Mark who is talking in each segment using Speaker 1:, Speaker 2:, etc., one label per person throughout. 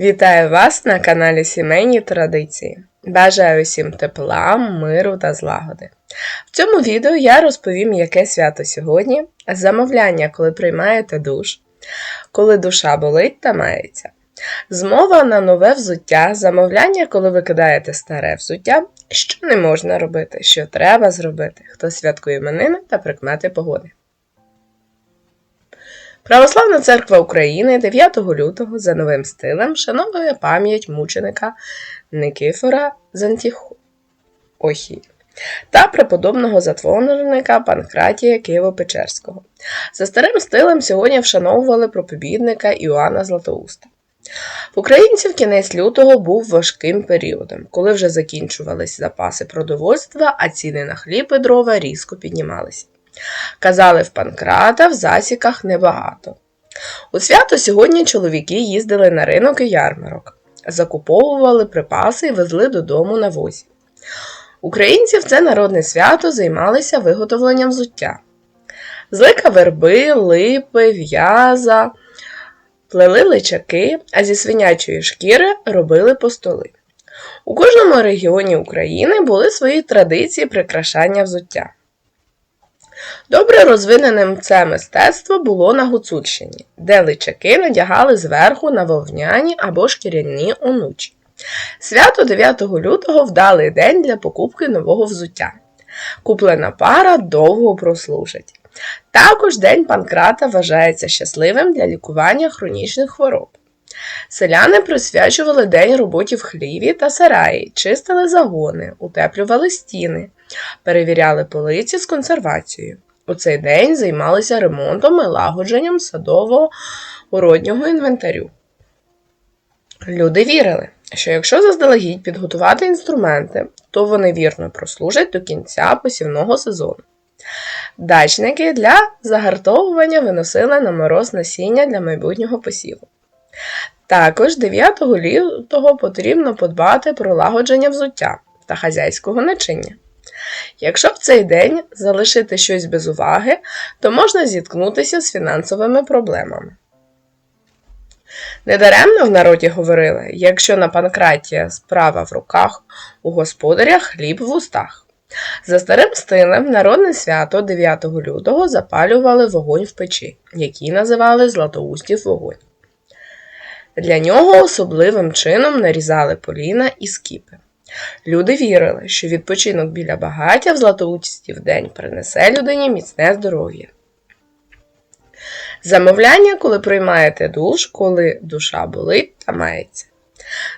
Speaker 1: Вітаю вас на каналі Сімейні Традиції. Бажаю всім тепла, миру та злагоди. В цьому відео я розповім, яке свято сьогодні, замовляння, коли приймаєте душ, коли душа болить та мається. Змова на нове взуття, замовляння, коли ви кидаєте старе взуття, що не можна робити, що треба зробити, хто святкує іменини та прикмети погоди. Православна церква України 9 лютого за новим стилем вшановує пам'ять мученика Никифора з та преподобного затворника Панкратія Києво-Печерського. За старим стилем сьогодні вшановували проповідника Іоанна Златоуста. В українців кінець лютого був важким періодом, коли вже закінчувались запаси продовольства, а ціни на хліб і дрова різко піднімалися. Казали в Панкрата в засіках небагато. У свято сьогодні чоловіки їздили на ринок і ярмарок, закуповували припаси і везли додому на возі. Українці в це народне свято займалися виготовленням взуття. Злика верби, липи, в'яза, плели личаки, а зі свинячої шкіри робили постоли. У кожному регіоні України були свої традиції прикрашання взуття. Добре розвиненим це мистецтво було на Гуцульщині, де личаки надягали зверху на вовняні або шкіряні онучі. Свято 9 лютого вдалий день для покупки нового взуття. Куплена пара довго прослужить. Також День Панкрата вважається щасливим для лікування хронічних хвороб. Селяни присвячували день роботі в хліві та сараї, чистили загони, утеплювали стіни, перевіряли полиці з консервацією. У цей день займалися ремонтом і лагодженням садового городнього інвентарю. Люди вірили, що якщо заздалегідь підготувати інструменти, то вони вірно прослужать до кінця посівного сезону. Дачники для загартовування виносили на мороз насіння для майбутнього посіву. Також 9 лютого потрібно подбати про лагодження взуття та хазяйського начиння. Якщо в цей день залишити щось без уваги, то можна зіткнутися з фінансовими проблемами. Недаремно в народі говорили, якщо на панкратія справа в руках, у господаря хліб в устах. За старим стилем народне свято 9 лютого запалювали вогонь в печі, який називали Златоустів вогонь. Для нього особливим чином нарізали поліна і скіпи. Люди вірили, що відпочинок біля багаття в Златоустів день принесе людині міцне здоров'я. Замовляння, коли приймаєте душ, коли душа болить та мається.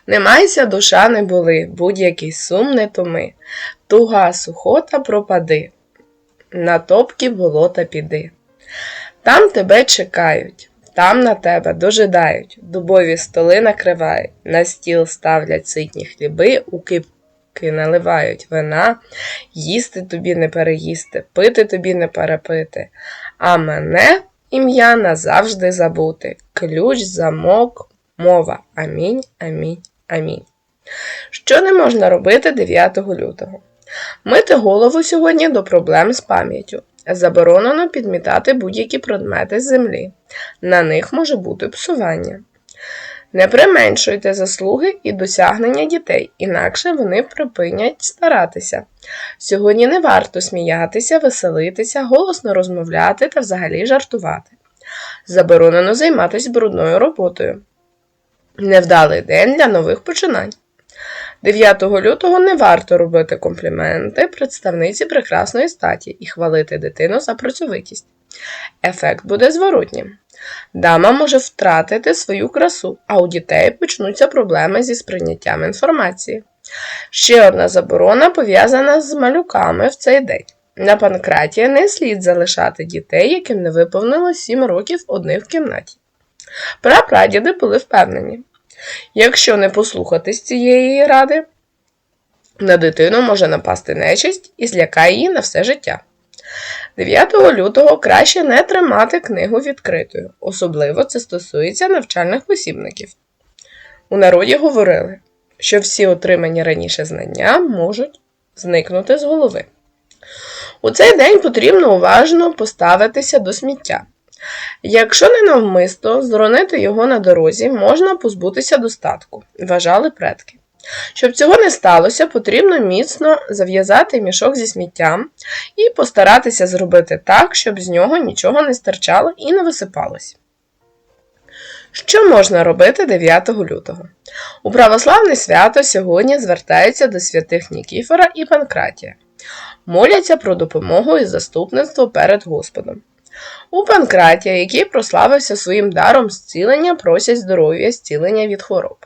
Speaker 1: Не майся, душа не боли, будь-який сум не томи, туга сухота пропади, на топкі болота піди. Там тебе чекають, там на тебе дожидають, дубові столи накривають, на стіл ставлять ситні хліби, у кипки наливають вина, їсти тобі не переїсти, пити тобі не перепити, а мене ім'я назавжди забути. Ключ, замок, мова. Амінь, амінь, амінь. Що не можна робити 9 лютого? Мити голову сьогодні до проблем з пам'яттю. Заборонено підмітати будь-які предмети з землі. На них може бути псування. Не применшуйте заслуги і досягнення дітей, інакше вони припинять старатися. Сьогодні не варто сміятися, веселитися, голосно розмовляти та взагалі жартувати. Заборонено займатися брудною роботою. Невдалий день для нових починань. 9 лютого не варто робити компліменти представниці прекрасної статі і хвалити дитину за працьовитість. Ефект буде зворотнім. Дама може втратити свою красу, а у дітей почнуться проблеми зі сприйняттям інформації. Ще одна заборона пов'язана з малюками в цей день. На панкратія не слід залишати дітей, яким не виповнило 7 років одних в кімнаті. Прапрадіди були впевнені. Якщо не послухатись цієї ради, на дитину може напасти нечисть і злякає її на все життя. 9 лютого краще не тримати книгу відкритою, особливо це стосується навчальних посібників. У народі говорили, що всі отримані раніше знання можуть зникнути з голови. У цей день потрібно уважно поставитися до сміття. Якщо не навмисто зронити його на дорозі, можна позбутися достатку, вважали предки. Щоб цього не сталося, потрібно міцно зав'язати мішок зі сміттям і постаратися зробити так, щоб з нього нічого не стирчало і не висипалось. Що можна робити 9 лютого? У православне свято сьогодні звертаються до святих Нікіфора і Панкратія. Моляться про допомогу і заступництво перед Господом. У Панкратія, який прославився своїм даром зцілення, просять здоров'я, зцілення від хвороб.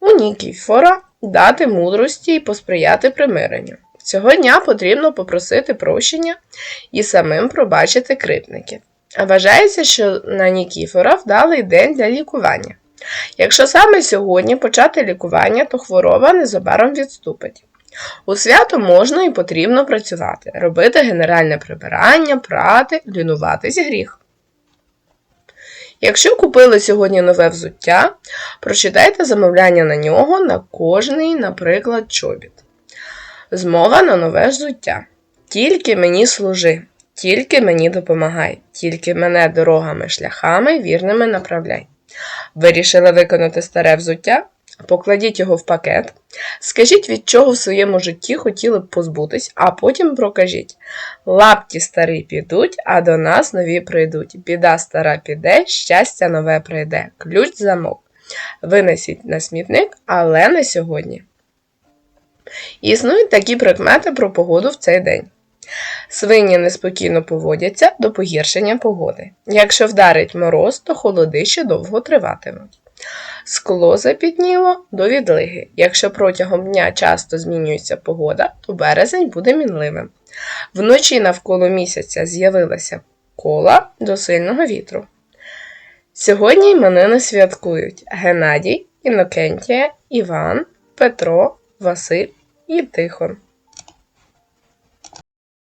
Speaker 1: У Нікіфора дати мудрості і посприяти примиренню. Цього дня потрібно попросити прощення і самим пробачити кривдників. А Вважається, що на Нікіфора вдалий день для лікування. Якщо саме сьогодні почати лікування, то хвороба незабаром відступить. У свято можна і потрібно працювати, робити генеральне прибирання, прати, лінуватись гріх. Якщо купили сьогодні нове взуття, прочитайте замовляння на нього на кожний, наприклад, чобіт. Змова на нове взуття. Тільки мені служи, тільки мені допомагай, тільки мене дорогами, шляхами вірними направляй. Вирішили виконати старе взуття? Покладіть його в пакет, скажіть, від чого в своєму житті хотіли б позбутись, а потім прокажіть. Лапті старі підуть, а до нас нові прийдуть. Біда стара піде, щастя нове прийде. Ключ замок. Винесіть на смітник, але не сьогодні. Існують такі прикмети про погоду в цей день. Свині неспокійно поводяться до погіршення погоди. Якщо вдарить мороз, то холоди ще довго триватимуть. Скло запітніло до відлиги. Якщо протягом дня часто змінюється погода, то березень буде мінливим. Вночі навколо місяця з'явилася кола до сильного вітру. Сьогодні іменини святкують Геннадій, Інокентія, Іван, Петро, Василь і Тихон.